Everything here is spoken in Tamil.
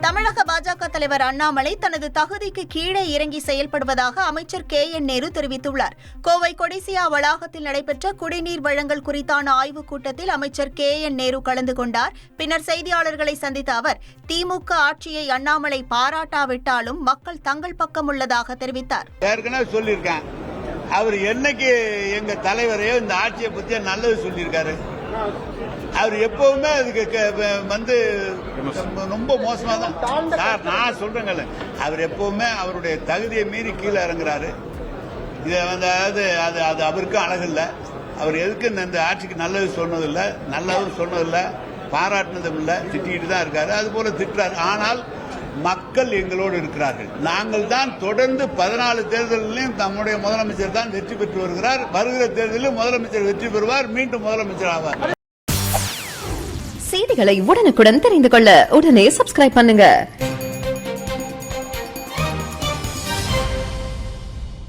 தமிழக பாஜக தலைவர் அண்ணாமலை தனது தகுதிக்கு கீழே இறங்கி செயல்படுவதாக அமைச்சர் கே என் நேரு தெரிவித்துள்ளார். கோவை கொடிசியா வளாகத்தில் நடைபெற்ற குடிநீர் வழங்கல் குறித்தான ஆய்வுக் கூட்டத்தில் அமைச்சர் கே என் நேரு கலந்து கொண்டார். பின்னர் செய்தியாளர்களை சந்தித்த அவர் திமுக ஆட்சியை அண்ணாமலை பாராட்டாவிட்டாலும் மக்கள் தங்கள் பக்கம் உள்ளதாக தெரிவித்தார். அவர் என்னைக்கு எங்க தலைவரையோ இந்த ஆட்சியை பத்தி நல்லது சொல்லியிருக்காரு. அவர் எப்பவுமே அதுக்கு வந்து ரொம்ப மோசமா தான் சார் நான் சொல்றேங்கல்ல. அவர் எப்பவுமே அவருடைய தகுதியை மீறி கீழே இறங்குறாரு. இதை வந்து அதாவது அது அது அவருக்கும் அழகில்லை. அவர் எதுக்கு இந்த ஆட்சிக்கு நல்லது சொன்னதில்லை. நல்லதும் சொன்னதில்லை. பாராட்டினதும் இல்லை. திட்டிக்கிட்டு தான் இருக்காரு. அது போல திட்டுறாரு. ஆனால் மக்கள் எங்களோடு இருக்கிறார்கள். நாங்கள் தான் தொடர்ந்து பதினாலு தேர்தலிலும் நம்முடைய முதலமைச்சர் தான் வெற்றி பெற்று வருகிறார். வருகிற தேர்தலிலும் முதலமைச்சர் வெற்றி பெறுவார். மீண்டும் முதலமைச்சர் ஆவார். செய்திகளை உடனுக்குடன் தெரிந்து கொள்ள உடனே சப்ஸ்கிரைப் பண்ணுங்க.